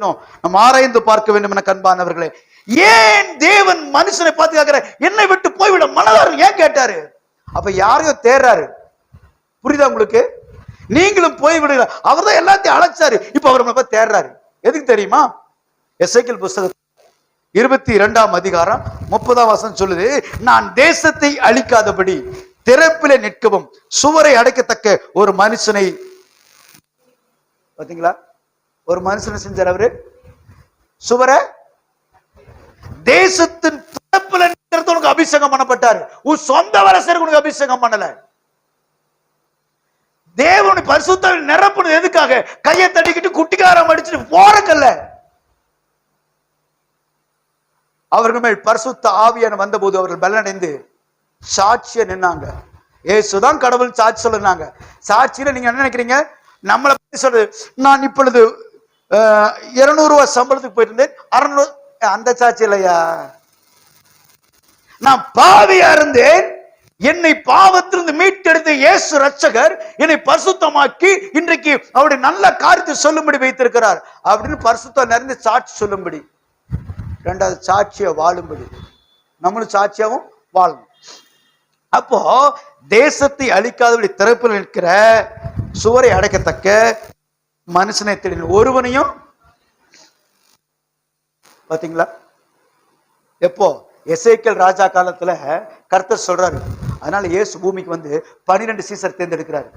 செய்யணும் நம்ம ஆராய்ந்து பார்க்க வேண்டும் என கண்பானவர்களே. ஏன் தேவன் மனுஷனை பார்த்து கேட்கிற என்னை விட்டு போய்விட மனதாரு ஏன் கேட்டாரு? அப்ப யாரையோ தேர்றாரு. புரியுதா உங்களுக்கு? நீங்களும் போய் விடுங்க அவர் தான் எல்லாத்தையும் அழைச்சாரு. இப்ப அவர் நம்ம தேர்றாரு. எதுக்கு தெரியுமா? எஸ்ஐக்கிள் புஸ்தகம் இருபத்தி இரண்டாம் அதிகாரம் முப்பதாம் வசனம் சொல்லுது நான் தேசத்தை அழிக்காதபடி திறப்பில நிற்கவும் சுவரை அடைக்கத்தக்க ஒரு மனுஷனை பாத்தீங்களா? ஒரு மனுஷன் செஞ்சார் அவரு. சுவர தேசத்தின் திறப்புல உனக்கு அபிஷேகம் பண்ணப்பட்டாரு. உன் சொந்த வரசருக்கு உனக்கு அபிஷேகம் பண்ணல. தேவனுடைய பரிசுத்த நிரப்புனது எதுக்காக? கையை தட்டிக்கிட்டு குட்டிக்காரம் அடிச்சுட்டு போறக்கல்ல அவர்கள் மேல் பரிசுத்த ஆவியான வந்தபோது அவர்கள் பலனடைந்து சாட்சியை நின்னாங்க. ஏசுதான் கடவுள் சாட்சி சொல்லுனாங்க. சாட்சியில நீங்க என்ன நினைக்கிறீங்க? நம்மளை பத்தி சொல்றது நான் இப்பொழுது இருநூறு சம்பளத்துக்கு போயிட்டு இருந்தேன் அறுநூறு அந்த சாட்சி இல்லையா? நான் பாவியா இருந்தேன். என்னை பாவத்திலிருந்து மீட்டெடுத்த இயேசு ரட்சகர் என்னை பரிசுத்தமாக்கி இன்றைக்கு அவருடைய நல்ல காரியத்தை சொல்லும்படி வைத்திருக்கிறார். அப்படின்னு பரிசுத்தம் நிறைந்து சாட்சி சொல்லும்படி. ரெண்டாவது சாட்சியை வாழும்படி. நம்மளும் சாட்சியாவும் வாழணும். அப்போ தேசத்தை அழிக்காதபடி திறப்பில் நிற்கிற சுவரை அடைக்கத்தக்க மனுஷனை தேடின ஒருவனையும் பாத்தீங்களா? எப்போ? எசைக்கல் ராஜா காலத்துல கர்த்தர் சொல்றாரு. அதனால இயேசு பூமிக்கு வந்து பனிரெண்டு சீசர் தேர்ந்தெடுக்கிறாரு.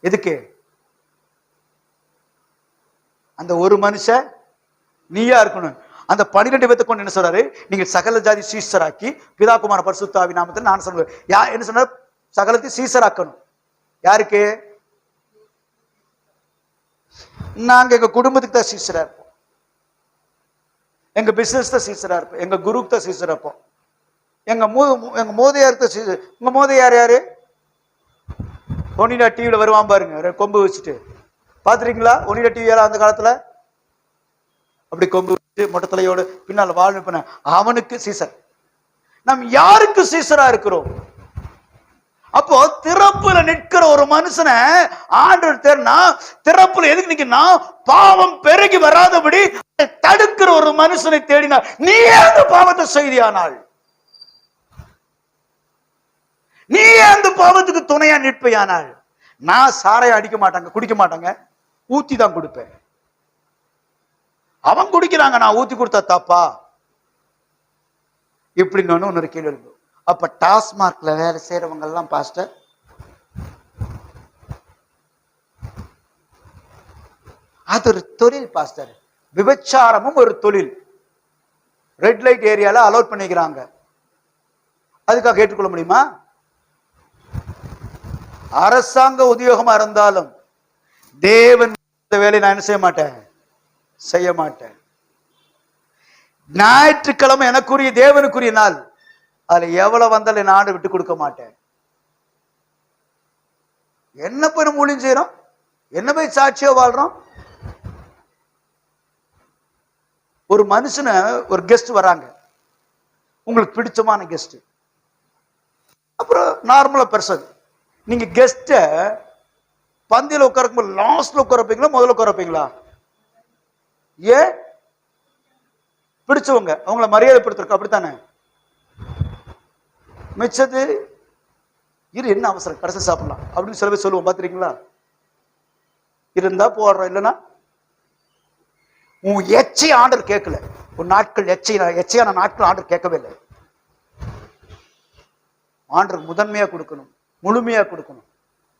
எதுக்கு? அந்த ஒரு மனுஷன் நீயா இருக்கணும். அந்த பன்னிரெண்டு பேர்த்த கொண்டு என்ன சொல்றாரு? நீங்க சகல ஜாதி சீசராக்கி பிதாகுமார பரிசுத்தாவி நாமத்தில் நான் சொல்லுவேன் யார் என்ன சொன்னார்? சகலத்தையும் சீசராக்கணும். யாருக்கு? நாங்க எங்க குடும்பத்துக்கு தான் சீசராக இருப்போம். எங்க பிசினஸ் தான் சீசராக இருப்போம். எங்க குருவுக்கு தான் சீசராக இருப்போம். எங்க மூ எங்க மோதையார் தான் சீசர் உங்கள் மோதையார் யார்? ஒனிடா டிவியில வருவான் பாருங்க. கொம்பு வச்சுட்டு. பார்த்துருக்கீங்களா? ஒனிடா டிவி அந்த காலத்துல? அப்படி கொம்பு வச்சு மொட்டத்தலையோடு பின்னால் வாழ் அவனுக்கு சீசர். நாம் யாருக்கு சீசரா இருக்கிறோம்? அப்போ திறப்புல நிற்கிற ஒரு மனுஷனை ஆண்டவர் தேர்னா திறப்புல எதுக்கு நிக்கனா பாவம் பெருகி வராதபடி தடுக்கிற ஒரு மனுஷனை தேடினார் நீ அந்த பாவத்தை செய்தியானால் நீ அந்த பாவத்துக்கு துணையா நிற்பையானால் நான் சாரையை அடிக்க மாட்டாங்க குடிக்க மாட்டாங்க ஊத்தி தான் கொடுப்பேன். அவன் குடிக்கிறாங்க நான் ஊத்தி கொடுத்தா தப்பா? இப்படின்னு இன்னொரு கேள்வி அப்ப டாஸ்மார்க்ல வேலை செய்யறவங்க எல்லாம் பாஸ்டர்? அது ஒரு தொழில் பாஸ்டர். விபச்சாரமும் ஒரு தொழில். ரெட் லைட் ஏரியால அலோட் பண்ணிக்கிறாங்க. அதுக்காக கேட்டுக்கொள்ள முடியுமா? அரசாங்க உத்தியோகமா இருந்தாலும் தேவன் இந்த வேலையை நான் என்ன செய்ய மாட்டேன்? செய்ய மாட்டேன். ஞாயிற்றுக்கிழமை எனக்குரிய தேவனுக்குரிய நாள். அதுல எவ்வளவு வந்தாலும் என் ஆண்டு விட்டு கொடுக்க மாட்டேன். என்ன போய் நம்ம ஊழியம் செய்யறோம்? என்ன போய் சாட்சியோ வாழ்றோம்? ஒரு மனுஷனை ஒரு கெஸ்ட் வராங்க. உங்களுக்கு பிடிச்சமான கெஸ்ட் அப்புறம் நார்மலா பெர்சன் நீங்க கெஸ்ட பந்தியில உட்காருக்கும் லாஸ்ட்ல உட்கார வைப்பீங்களா? முதல்ல உட்கார வைப்பீங்களா? ஏன்? பிடிச்சவங்க. அவங்கள மரியாதைப்படுத்திருக்க அப்படித்தானே? மிச்சது இரு என்ன அவசரம்? கடைசி சாப்பிடலாம். அப்படின்னு சில பேர் சொல்லுவோம் பார்த்துருக்கீங்களா? இருந்தா போடுறோம் இல்லைன்னா உன் எச்சை ஆர்டர் கேட்கல. உன் நாட்கள் எச்சை எச்சையான நாட்கள் ஆர்டர் கேட்கவே இல்லை. ஆண்டர் முதன்மையா கொடுக்கணும் முழுமையா கொடுக்கணும்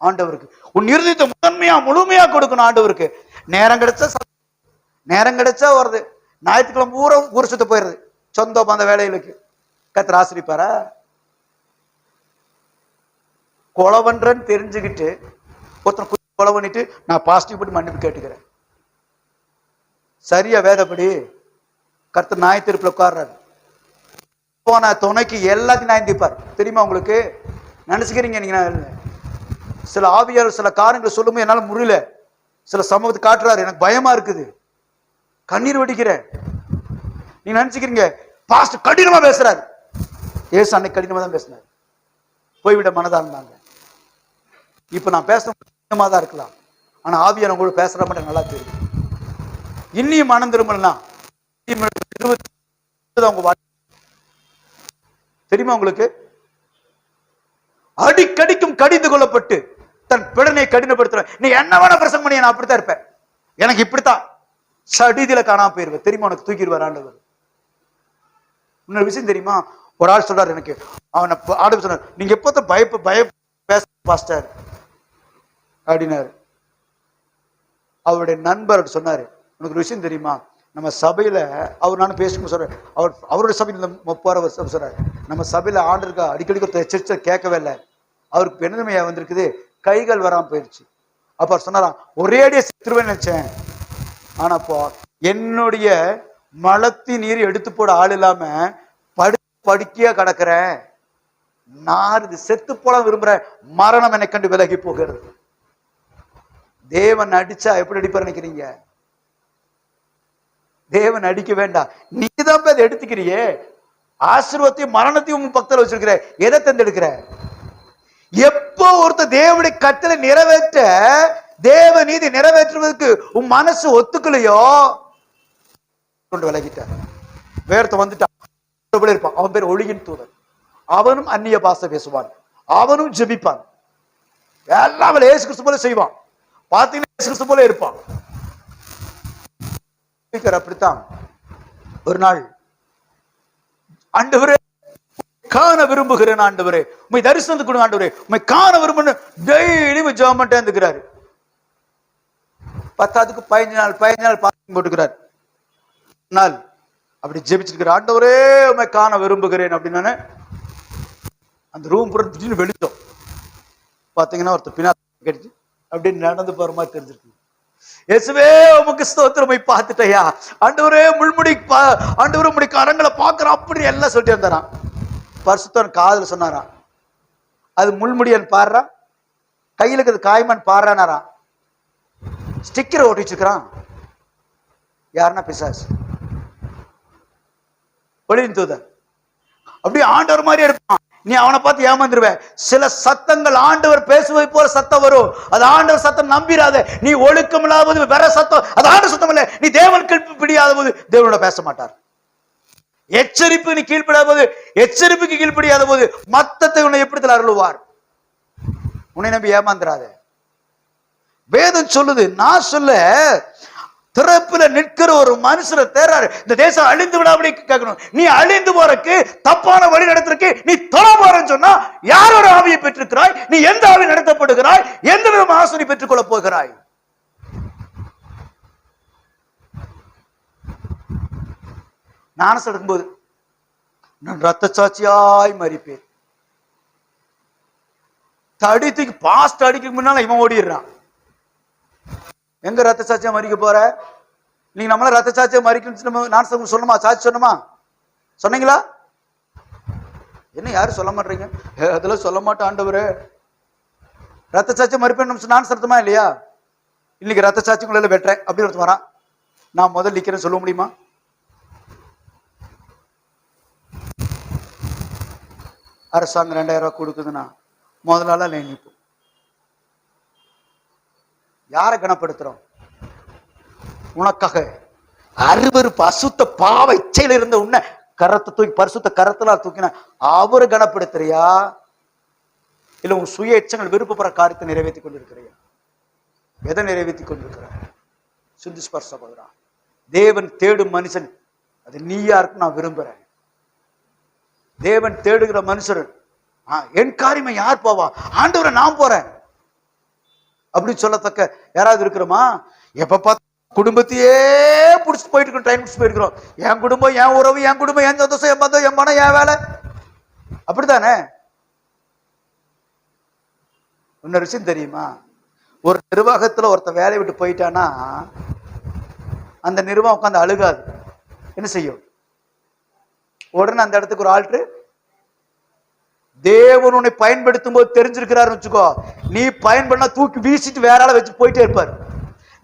ஆண்டவருக்கு. உன் இறுதித்த முதன்மையா முழுமையா கொடுக்கணும் ஆண்டவருக்கு. நேரம் கிடைச்சா நேரம் கிடைச்சா வருது ஞாயிற்றுக்கிழமை பூரா ஊர் சுத்த போயிருது சொந்த அந்த வேலைகளுக்கு கத்திர ஆசிரிப்பாரா? கொலவன்றன்னு தெரிஞ்சுக்கிட்டு ஒருத்தன் குத்தி கொலை பண்ணிட்டு நான் பாசிட்டிவ் படி மன்னிப்பு கேட்டுக்கிறேன். சரியா வேதப்படி? கருத்து நாய் திருப்பில் உட்கார்றாரு. போன துணைக்கு எல்லாத்தையும் நாய் தீப்பார் தெரியுமா உங்களுக்கு? நினைச்சுக்கிறீங்க நீங்க நான் சில ஆவியார் சில காரணங்களை சொல்லும்போது என்னால் முடியல சில சமூகத்தை காட்டுறாரு. எனக்கு பயமா இருக்குது. கண்ணீர் வடிக்கிறேன் நீங்க நினைச்சுக்கிறீங்க? பாஸ்ட் கடினமா பேசுறாரு. ஏசு அன்னைக்கு கடினமா தான் பேசினார். போய்விட மனதா இருந்தாங்க இப்ப நான் பேசுகிறேன் தான் இருக்கலாம். ஆனா ஆவியான கூட பேசுற மட்டும் நல்லா தெரியும். இன்னியும் மனம் திரும்பலனா? இருபத்தி அவங்க வாழ்க்கை. தெரியுமா உங்களுக்கு? அடிக்கடிக்கும் கடிந்து கொள்ளப்பட்டு தன் பிடனை கடினப்படுத்துற நீ என்ன வேணா பிரசங்கம் பண்ணி நான் அப்படித்தான் இருப்பேன். எனக்கு இப்படித்தான். சடிதில காணாம போயிருவேன். தெரியுமா உனக்கு தூக்கிடுவார் ஆண்டவர்? இன்னொரு விஷயம் தெரியுமா? ஒரு ஆள் சொல்றாரு எனக்கு. அவனை ஆடு சொன்னார் நீங்க எப்போத்த பயப்ப பய பேச பாஸ்டர். அப்படின்னாரு. அவருடைய நண்பர் அப்படி சொன்னாரு. உனக்கு ஒரு விஷயம் தெரியுமா? நம்ம சபையில அவர் நானும் பேசும்போது சொல்றேன். அவர் அவருடைய சபையில் முப்பாறு வருஷம் சொல்றாரு. நம்ம சபையில ஆண்டிருக்கா அடிக்கடி ஒருத்தர் எச்சரிச்ச கேட்கவே இல்லை. அவருக்கு பெருமையா வந்திருக்குது. கைகள் வராம போயிருச்சு. அப்ப அவர் சொன்னாராம் ஒரேடியா செத்துருவேன்னு நினைச்சேன். ஆனா அப்போ என்னுடைய மலத்தி நீர் எடுத்து போட ஆள் இல்லாம படு படுக்கையா கிடக்குறேன். நான் இது செத்து போல விரும்புறேன். மரணம் என்னை கண்டு விலகி போகிறது. தேவன் அடிச்சா எப்படி அடிப்பார் நினைக்கிறீங்க? தேவன் அடிக்க வேண்டாம். நீ தான் அதை எடுத்துக்கிறியே. ஆசிர்வத்தையும் மரணத்தையும் உன் பக்கத்துல வச்சிருக்கிற. எதை தந்தெடுக்கிற எப்போ ஒருத்தர் தேவனுடைய கட்டளை நிறைவேற்ற தேவ நீதி நிறைவேற்றுவதற்கு உன் மனசு ஒத்துக்கலையோ? கொண்டு விலகிட்ட வேர்த்த வந்துட்டான். இருப்பான். அவன் பேர் ஒளியின் தூதன். அவனும் அந்நிய பாச பேசுவான். அவனும் ஜெபிப்பான். எல்லாம் ஏசு கிறிஸ்து போல செய்வான். பார்த்தீங்கன்னா போல இருப்பான் அப்படித்தான். ஒரு நாள் ஆண்டவரே காண விரும்புகிறேன் ஆண்டவரே. உண்மை தரிசனத்துக்கு கொடுங்க ஆண்டவரே. உண்மை காண விரும்புன்னு டெய்லி ஜெபம் பண்ணிட்டே இருந்துக்கிறாரு. பத்தாவதுக்கு பதினஞ்சு நாள் பதினஞ்சு நாள் பாத்திரம் போட்டுக்கிறார். நாள் அப்படி ஜெபிச்சிருக்கிற ஆண்டவரே உண்மை காண விரும்புகிறேன் அப்படின்னு அந்த ரூம் புறம் திடீர்னு வெளிச்சோம் பாத்தீங்கன்னா ஒருத்தர் பின்னாடி கிடைச்சு அப்படின்னு நடந்து போற மாதிரி தெரிஞ்சிருக்கு. இயேசுவே உமக்கு ஸ்தோத்திரமை பார்த்துட்டையா ஆண்டவரே முள்முடி பா- ஆண்டவரே முடி கரங்களை பார்க்கறோம் அப்படி எல்லாம் சொல்லிட்டு இருந்தாராம் பரிசுத்தன் காதுல சொன்னாராம். அது முள்முடியன் பாடுறா கையில இருக்கிறது காய்மன் பாடுறானாராம். ஸ்டிக்கரை ஓட்டி வச்சுக்கிறான் யாருன்னா பிசாஸ் ஒளியின் தூதன். அப்படியே ஆண்டவர் மாதிரியே இருப்பான் நீ அவனை பார்த்து ஏமாந்துருவ. சில சத்தங்கள் ஆண்டவர் பேசுவதை போல சத்தம் வரும். அது ஆண்டவர் சத்தம் நம்பிராத. நீ ஒழுக்கம் இல்லாத வேற சத்தம். அது ஆண்டு சத்தம் இல்ல நீ தேவன் கீழ்ப்படியாத போது தேவனோட பேச மாட்டார். எச்சரிப்பு நீ கீழ்ப்படாத போது எச்சரிப்புக்கு கீழ்ப்படியாத போது மத்தத்தை உன்னை எப்படி அருள்வார்? உன்னை நம்பி ஏமாந்துராத வேதம் சொல்லுது நான் சொல்ல திறப்புல நிற்கிற ஒரு மனுஷரை தேர்றாரு. இந்த தேசம் அழிந்து விடாமடி கேட்கணும். நீ அழிந்து போறக்கு தப்பான வழி நடத்துறக்கு நீ தொலை போறன்னு சொன்னா யாரோட ஆவியை பெற்றிருக்கிறாய்? நீ எந்த ஆவி நடத்தப்படுகிறாய்? எந்த விதம் ஆசனை பெற்றுக்கொள்ள போகிறாய்? ஞானசம் எடுக்கும்போது நான் ரத்த சாட்சியாய் மறிப்பேன். தடி தூக்கி பாஸ்ட் அடிக்க முன்னால இவன் ஓடிடுறான். எங்க ரத்த சாட்சியம் மறிக்க போற? நீங்க நம்மள ரத்த சாட்சியம் மறிக்கணும் நான் சொல்ல- சொல்லணுமா சாட்சி சொன்னமா? சொன்னீங்களா? என்ன யாரும் சொல்ல மாட்டீங்க? அதெல்லாம் சொல்ல மாட்டேன் ஆண்டவர். ரத்த சாட்சியம் மறுப்பேன் நான் சத்தமா இல்லையா? இன்னைக்கு ரத்த சாட்சியங்களில் வெட்டுறேன் அப்படின்னு ஒருத்தன் வரான். நான் முதல் நிக்கிறேன் சொல்ல முடியுமா? அரசாங்கம் ரெண்டாயிரம் ரூபா கொடுக்குதுன்னா முதலால நீ நிற்போம் யாரை கனப்படுத்துறோம்? உனக்காக. அருவருப்பு அசுத்த பாவ இச்சையில இருந்த உன்னை கரத்தை தூக்கி பரிசுத்த கரத்தெல்லாம் தூக்கின அவரை கனப்படுத்துறியா? இல்ல உன் சுய இச்சங்கள் விருப்பப்படுற காரியத்தை நிறைவேற்றி கொண்டிருக்கிறியா? எதை நிறைவேற்றி கொண்டிருக்கிற? சுத்தி சகோதரா தேவன் தேடும் மனுஷன் அது நீயா இருக்கும் நான் விரும்புறேன். தேவன் தேடுகிற மனுஷர் என் காரியமை யார் போவா? ஆண்டவரை நான் போறேன். அப்படின்னு சொல்லத்தக்க யாராவது இருக்கிறோமா? எப்ப பார்த்து குடும்பத்தையே பிடிச்சிட்டு போயிட்டு இருக்கோம் டைம் பிடிச்சி போயிருக்கிறோம். என் குடும்பம் என் உறவு என் குடும்பம் என் சந்தோஷம் என் பந்தம் என் மனம் என் வேலை. அப்படித்தானே? இன்னொரு விஷயம் தெரியுமா? ஒரு நிர்வாகத்துல ஒருத்தன் வேலையை விட்டு போயிட்டானா அந்த நிர்வாகம் உட்காந்து அழுகாது. என்ன செய்யும்? உடனே அந்த இடத்துக்கு ஒரு ஆள்ட்டு தேவன் உன்னை பயன்படுத்தும் போது தெரிஞ்சிருக்கிறாருன்னு வச்சுக்கோ. நீ பயன்படுத்தா தூக்கி வீசிட்டு வேற ஆளை வச்சு போயிட்டே இருப்பாரு.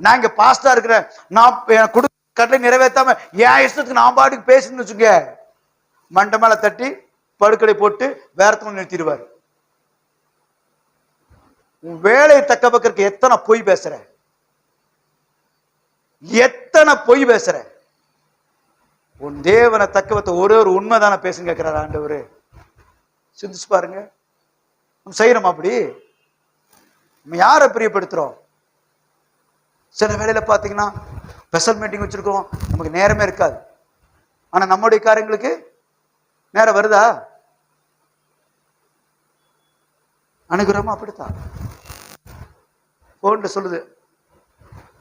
நான் இங்க பாஸ்டா இருக்கிறேன். நான் என் கட்டளை நிறைவேற்றாம என் இஷ்டத்துக்கு நான் பாட்டுக்கு பேசுன்னு வச்சுங்க மண்டை மேல தட்டி படுக்கடை போட்டு வேறத்தவங்க நிறுத்திடுவாரு. உன் வேலையை தக்க பக்கத்துக்கு எத்தனை பொய் பேசுற? எத்தனை பொய் பேசுற? உன் தேவனை தக்கவத்தை ஒரே ஒரு உண்மைதானே பேசுன்னு கேட்கிறார் ஆண்டவரு. சிந்திச்சு பாருங்க. நம்ம செய்யறோம் அப்படி? நம்ம யாரை பிரியப்படுத்துறோம்? சில வேலையில பாத்தீங்கன்னா ஸ்பெஷல் மீட்டிங் வச்சிருக்கோம் நமக்கு நேரமே இருக்காது. ஆனா நம்முடைய காரியங்களுக்கு நேரம் வருதா? அனுகிரகமா அப்படித்தான். போன்ல சொல்லுது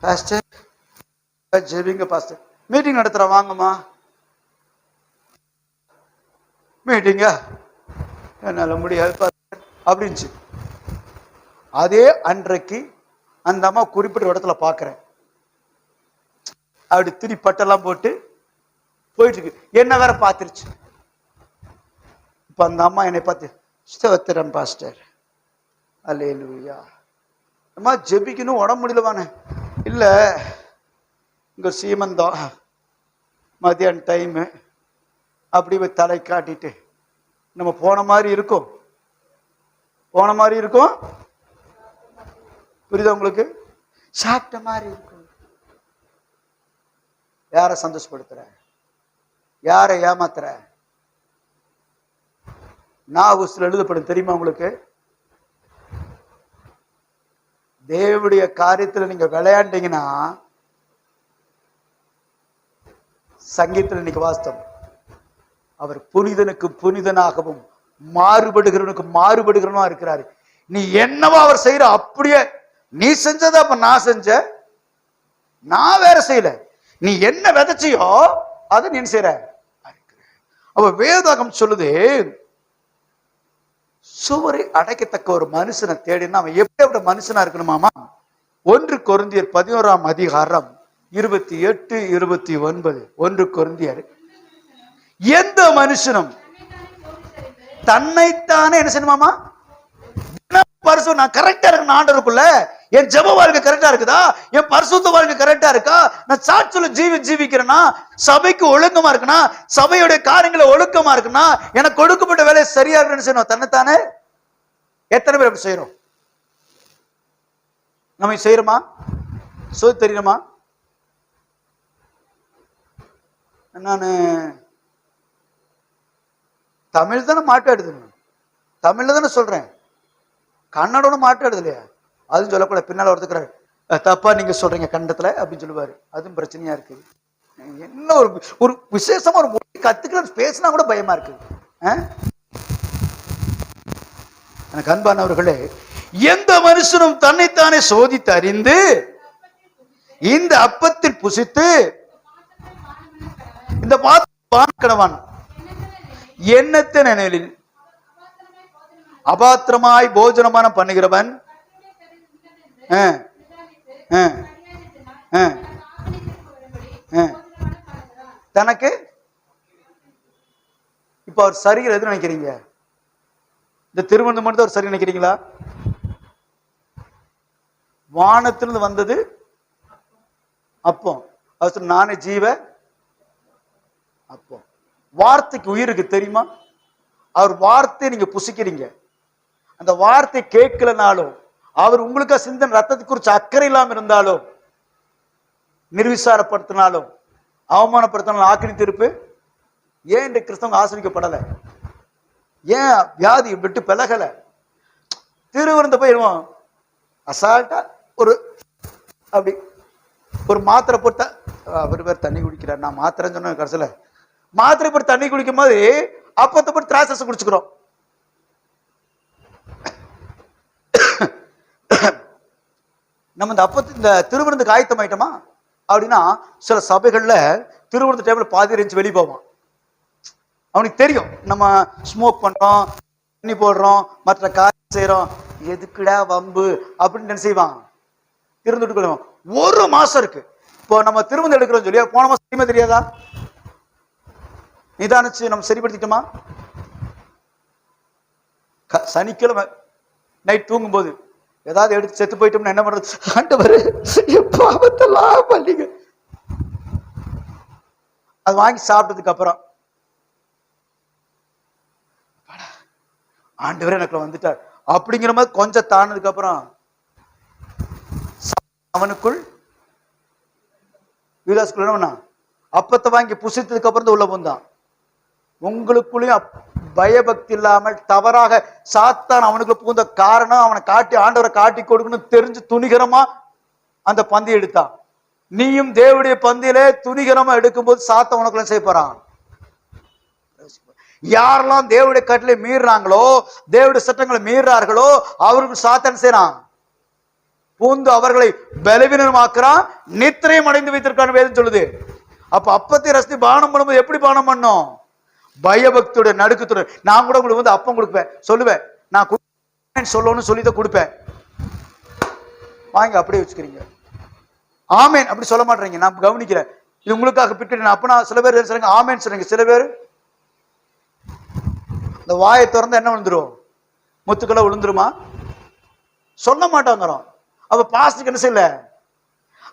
பாஸ்டர் ஜெபிங்க பாஸ்டர் மீட்டிங் நடத்துறோம் வாங்கம்மா. மீட்டிங்கா என்னால் முடியாது பாஸ்டர் அப்படின்ச்சு. அதே அன்றைக்கு அந்த அம்மா குறிப்பிட்ட இடத்துல பார்க்குறேன் அப்படி துணி பட்டெல்லாம் போட்டு போயிட்டு இருக்கு என்ன வேற பார்த்துருச்சு? இப்போ அந்த அம்மா என்னை பார்த்து ஸ்தோத்திரம் பாஸ்டர். அல்லேலூயா. அம்மா ஜெபிக்கணும் உடம்பு முடியலவானே இல்லை இங்கே சீமந்தம். மதியான் டைமு அப்படி போய் தலை காட்டிட்டு நம்ம போன மாதிரி இருக்கும். போன மாதிரி இருக்கும்? புரியுதா உங்களுக்கு? சாப்பிட்ட மாதிரி இருக்கும். யாரை சந்தோஷப்படுத்துற? யாரை ஏமாத்துற? நாவுஸ்ல எழுதப்படும் தெரியுமா உங்களுக்கு? தேவடைய காரியத்துல நீங்க விளையாண்டீங்கன்னா சங்கீத்துல இன்னைக்கு வாஸ்தவம். அவர் புனிதனுக்கு புனிதனாகவும் மாறுபடுகிறவனுக்கு மாறுபடுகிறவனா இருக்கிறாரு. நீ என்னவோ அவர் செய்யற அப்படியே நீ செஞ்சதை அப்ப நான் செஞ்ச நான் வேற செய்யல. நீ என்ன விதைச்சியோ அதை நீ செய்யற அப்ப வேதாகம் சொல்லுது சுவரை அடைக்கத்தக்க ஒரு மனுஷனை தேடினா அவன் எப்படி மனுஷனா இருக்கணுமாமா? ஒன்று கொருந்தியர் பதினோராம் அதிகாரம் இருபத்தி எட்டு இருபத்தி ஒன்பது ஒன்று கொருந்தியர் எந்த மனுஷனும் தன்னைத்தானே என்ன செய்யணுமாமா? பரிசு நான் கரெக்டா இருக்கேன் ஆண்டருக்குள்ள என் ஜப வாழ்க்கை கரெக்டா இருக்குதா? என் பரிசுத்த வாழ்க்கை கரெக்டா இருக்கா? நான் சாட்சியில ஜீவி ஜீவிக்கிறேன்னா சபைக்கு ஒழுக்கமா இருக்குன்னா சபையுடைய காரியங்களை ஒழுக்கமா இருக்குன்னா எனக்கு கொடுக்கப்பட்ட வேலையை சரியா இருக்குன்னு செய்யணும்? தன்னைத்தானே? எத்தனை பேர் அப்படி செய்யறோம்? நம்ம செய்யறோமா? சொல்லி தெரியுமா? நான் தமிழ் தானே மாட்டாடுது தமிழ்ல தானே சொல்றேன். கன்னடோட மாட்டாடுது இல்லையா? அதுவும் சொல்லக்கூடாது பின்னால் ஒருத்துக்கிறாரு "அஹ், தப்பா நீங்க சொல்றீங்க கண்டத்துல அப்படின்னு சொல்லுவாரு. அதுவும் பிரச்சனையா இருக்கு. என்ன ஒரு ஒரு விசேஷமா ஒரு மொழி கத்துக்கிறேன் பேசினா கூட பயமா இருக்கு. அஹ்? எனக்கு அன்பானவர்களே எந்த மனுஷனும் தன்னைத்தானே சோதித்து அறிந்து இந்த அப்பத்தில் புசித்து இந்த பாத்திரவான் எண்ணத்தின் நினைவில்? அபாத்திரமாய் போஜனமானம் பண்ணுகிறவன் ஆ, ஆ, ஆ, ஆ. தனக்கு? இப்ப அவர் சரிகள் எது நினைக்கிறீங்க? இந்த திருவனந்தபுரம் மட்டும் அவர் சரி நினைக்கிறீங்களா? வானத்திலிருந்து வந்தது அப்போ அவர் நானே ஜீவ அப்போ வார்த்தைக்கு உயிருக்கு தெரியுமா? அவர் வார்த்தையை நீங்க புசிக்கிறீங்க. அந்த வார்த்தை கேட்கலனாலும் அவர் உங்களுக்கு சிந்தனை ரத்தத்தை குறிச்சு அக்கறை இல்லாம இருந்தாலும் நிர்விசாரப்படுத்தினாலும் அவமானப்படுத்தினாலும் ஆக்கிரி திருப்பு? ஏன் இந்த கிறிஸ்தவங்க ஆசிரிக்கப்படலை? ஏன் வியாதி விட்டு பிளகல திருவிருந்த போயிடுவோம் அசால்ட்டா ஒரு அப்படி ஒரு மாத்திரை போட்ட அவர் பேர் தண்ணி குடிக்கிறார். நான் மாத்திரைன்னு சொன்னேன் கடைசியில். மாத்திரை போட்டு தண்ணி குடிக்கும் போது அப்பத்தை போட்டு திராட்சை குடிச்சுக்கிறோம். நம்ம இந்த அப்பத்து இந்த திருவிருந்துக்கு ஆயத்தம் ஆயிட்டோமா? அப்படின்னா சில சபைகள்ல திருவிருந்து டைம்ல பாதி இருந்துச்சு வெளியே போவான். அவனுக்கு தெரியும் நம்ம ஸ்மோக் பண்றோம் தண்ணி போடுறோம் மற்ற காரியம் செய்யறோம் எதுக்குடா வம்பு? அப்படின்னு என்ன செய்வான்? திருந்துட்டு ஒரு மாசம் இருக்கு. இப்போ நம்ம திருமணம் எடுக்கிறோம் சொல்லி போன மாசம் தெரியுமா தெரியாதா? நிதானிச்சு நம்ம சரிப்படுத்திட்டோமா? சனிக்கிழமை நைட் தூங்கும்போது ஏதாவது எடுத்து செத்து போயிட்டோம்னா என்ன பண்றது? ஆண்டவர் பாவத்தெல்லாம் பள்ளிங்க அது வாங்கி சாப்பிட்டதுக்கு அப்புறம். ஆண்டவரே எனக்கு வந்துட்டார். அப்படிங்கிற மாதிரி கொஞ்சம் தானதுக்கு அப்புறம் அவனுக்குள் யூதாஸ்குள்ள அப்பத்தை வாங்கி புசித்ததுக்கு அப்புறம் தான் உள்ள போந்தான் உங்களுக்குள்ளேயும் பயபக்தி இல்லாமல் தவறாக சாத்தான் அவனுக்கு புகுந்த காரணம் அவனை காட்டி ஆண்டவரை காட்டி கொடுக்கணும் தெரிஞ்சு துணிகரமா அந்த பந்தி எடுத்தான். நீயும் தேவடைய பந்தியிலே துணிகரமா எடுக்கும்போது சாத்த உனக்குள்ள செய்ய யாரெல்லாம் தேவடைய கட்டளை மீறுறாங்களோ தேவடைய சட்டங்களை மீறார்களோ அவருக்கு சாத்தன் செய்யறான்? பூந்து அவர்களை பலவீனமாக்குறான் நித்திரையும் அடைந்து வைத்திருக்கான்னு வேதம் சொல்லுது. அப்ப அப்பத்தை ரசித்து பானம் பண்ணும்போது எப்படி பானம் பண்ணோம்? பயபக்தியோட நடுக்கத்தோட நான் கூட உங்களுக்கு வந்து அப்பம் கொடுப்பேன். சொல்லுவேன். நான் சொல்லணும்னு சொல்லி தான் கொடுப்பேன். வாங்க அப்படியே வச்சுக்கிறீங்க. ஆமேன். அப்படி சொல்ல மாட்டேறீங்க. நான் கவனிக்கிறேன். இது உங்களுக்காக பிட்டு நான் அப்பனா சில பேர் சொல்லுங்க ஆமேன் சொல்றீங்க சில பேர் இந்த வாயை திறந்து என்ன விழுந்துரும்? முத்துக்களை விழுந்துருமா? சொல்ல மாட்டோங்கிறோம் அப்ப பாஸ்டுக்கு என்ன செய்யல?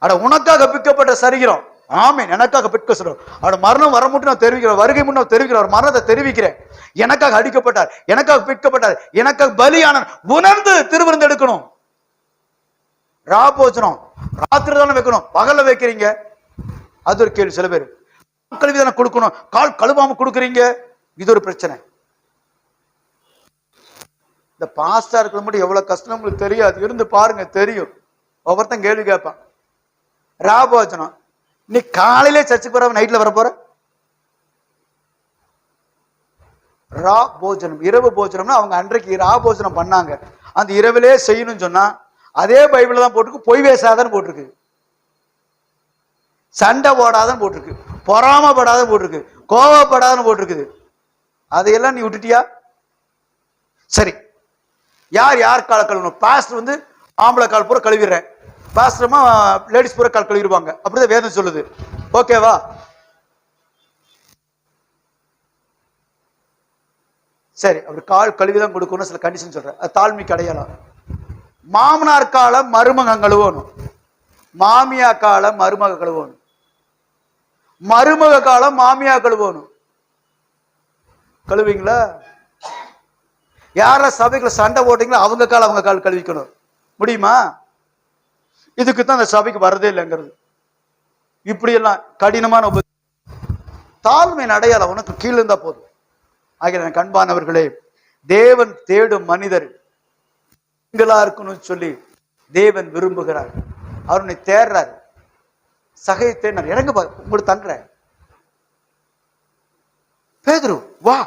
அட உனக்காக பிக்கப்பட்ட சரிகிறோம் ஆமீன். எனக்காக பிற்க சொல்றோம் அவட மரணம் வர மட்டும் நான் தெரிவிக்கிறேன். வருகை முன்ன தெரிவிக்கிறேன். அவர் மரணத்தை தெரிவிக்கிறேன். எனக்காக அடிக்கப்பட்டார். எனக்காக பிற்கப்பட்டார் எனக்காக பலியான உணர்ந்து திருவிருந்து எடுக்கணும். ராபோஜனம் ராத்திரி தானே வைக்கணும். பகல்ல வைக்கிறீங்க. அது ஒரு கேள்வி. சில பேர் கழுவி தானே கொடுக்கணும். கால் கழுவாம கொடுக்குறீங்க. இது ஒரு பிரச்சனை. இந்த பாஸ்டா இருக்கிற மட்டும் எவ்வளவு கஷ்டம் உங்களுக்கு தெரியாது. இருந்து பாருங்க தெரியும். ஒவ்வொருத்தன் கேள்வி கேட்பான். ராபோஜனம் நீ காலையிலே சர்ச்சுக்கு போற நைட்ல வர போற? ரா போஜனம் இரவு போஜனம்னா அவங்க அன்றைக்கு ரா போஜனம் பண்ணாங்க. அந்த இரவிலே செய்யணும்னு சொன்னா அதே பைபிள் தான் போட்டிருக்கு பொய் பேசாதன்னு போட்டிருக்கு. சண்டை போடாதன்னு போட்டிருக்கு பொறாமப்படாதன்னு போட்டிருக்கு கோவப்படாதன்னு போட்டிருக்குது. அதையெல்லாம் நீ விட்டுட்டியா? சரி. யார் யார் கால கழுவணும் பாஸ்ட் வந்து ஆம்பளை கால் பூரா கழுவிடுறேன். பாஸ்டர்மா லேடிஸ் பூரா கால் கழுவிடுவாங்க. அப்படிதான் வேதம் சொல்லுது. ஓகேவா சரி அப்படி கால் கழுவி தான் கொடுக்கணும் சில கண்டிஷன் சொல்றேன். அது தாழ்மைக்கு அடையாளம். மாமனார் காலம் மருமக கழுவணும். மாமியா கால மருமக கழுவணும். மருமக காலம் மாமியா கழுவணும். கழுவீங்களா? யார சபைகளை சண்டை போட்டீங்களோ அவங்க கால் அவங்க கால் கழுவிக்கணும். முடியுமா? இதுக்கு தான் அந்த சபைக்கு வரதே இல்லைங்கிறது. இப்படி எல்லாம் கடினமான உப தாழ்மையின் அடையாளம் உனக்கு கீழே இருந்தா போதும். ஆகிய கண்பானவர்களே தேவன் தேடும் மனிதர் நீங்களா இருக்கணும்னு சொல்லி தேவன் விரும்புகிறார். அவர் உன்னை தேடுறார் சகையை தேடினார் இறங்க உங்களுக்கு தங்குறேன். பேதுரு வா.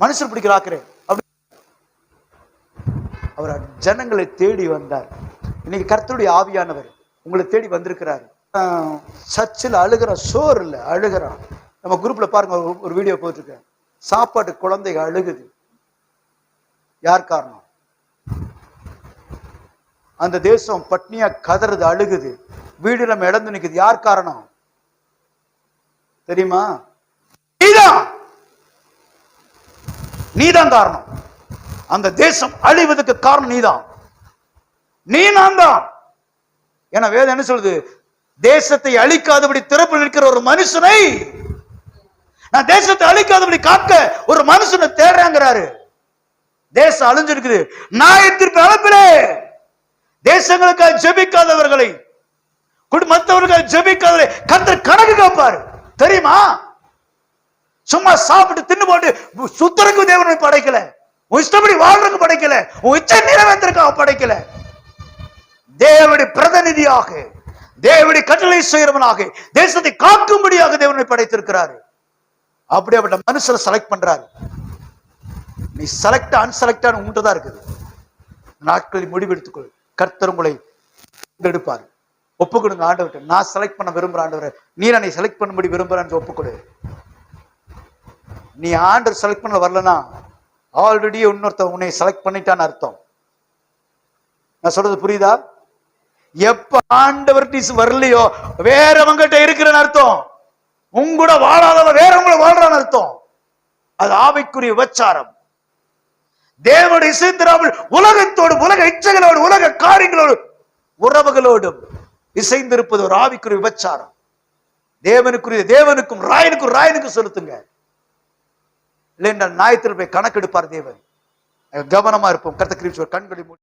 மனுஷர் பிடிக்கிறாக்குறேன் அப்படி அவர் ஜனங்களை தேடி வந்தார். இன்னைக்கு கர்த்தருடைய ஆவியானவர் உங்களை தேடி வந்திருக்கிறார். ஆஹ் சர்ச்சில் அழுகிற சோறு இல்லை அழுகிறான். நம்ம குரூப்ல பாருங்க ஒரு- வீடியோ போட்டிருக்கேன். சாப்பாட்டு குழந்தைங்க அழுகுது. யார் காரணம்? அந்த தேசம் பட்னியா கதறது அழுகுது. வீடு நம்ம இழந்து நிக்குது. யார் காரணம்? தெரியுமா? நீதான்! நீதான் காரணம். அந்த தேசம் அழிவதற்கு காரணம் நீதான். நீ நான் தான் என வேதம் என்ன சொல்லுது? தேசத்தை அழிக்காதபடி திறப்பு நிற்கிற ஒரு மனுஷனை நான் தேசத்தை அழிக்காதபடி காக்க ஒரு மனுஷனை தேடுறாங்கிறாரு. தேசம் அழிஞ்சிருக்குது. நான் திருப்பி அனுப்பிலே தேசங்களுக்காக ஜெபிக்காதவர்களை குடி- ஜெபிக்காதவர்களை கர்த்தர் கணக்கு கேட்பாரு தெரியுமா? சும்மா சாப்பிட்டு தின்னு போட்டு சுத்தருக்கு தேவனை படைக்கல. உன் இஷ்டப்படி வாழ்றதுக்கு படைக்கல. உன் இச்சை நிறைவேற்றுக்காக படைக்கல. தேவனுடைய பிரதிநிதியாக தேவனுடைய கட்டளை செய்கிறவனாக தேசத்தை காக்கும்படியாக தேவனை படைத்திருக்கிறாரு. அப்படியாப்பட்ட மனுஷரை செலக்ட் பண்றாரு. நீ செலக்ட் அன்செலக்டான உங்கள்கிட்ட தான் இருக்குது. நாட்களில் முடிவெடுத்துக்கொள். கர்த்தர் உங்களை எடுப்பார் ஒப்பு கொடுங்க ஆண்டவர்கிட்ட. நான் செலக்ட் பண்ண விரும்புற ஆண்டவர் நீ என்னை செலக்ட் பண்ணும்படி விரும்புறேன்னு ஒப்புக்கொடு. நீ ஆண்டர் செலக்ட் பண்ண வரலனா ஆல்ரெடி இன்னொருத்தன் உன்னை செலக்ட் பண்ணிட்டான்னு அர்த்தம். நான் சொல்றது புரியுதா? எப்ப ஆண்டவர் வரலையோ வேறவங்கிட்ட இருக்கிறன்னு அர்த்தம். உங்கூட வாழாதவ வேறவங்கள வாழ்றான்னு அர்த்தம். அது ஆவிக்குரிய விபச்சாரம். தேவனுடைய இசைந்திராமல் உலகத்தோடு உலக இச்சைகளோடு உலக காரியங்களோடு உறவுகளோடும் இசைந்திருப்பது ஒரு ஆவிக்குரிய விபச்சாரம். தேவனுக்குரிய தேவனுக்கும் ராயனுக்கும் ராயனுக்கும் செலுத்துங்க. இல்லைன்றால் ஞாயிற்று போய் கணக்கெடுப்பார் தேவன். கவனமா இருப்போம். கருத்து கிரீஸ்வர் கண்களை மூடி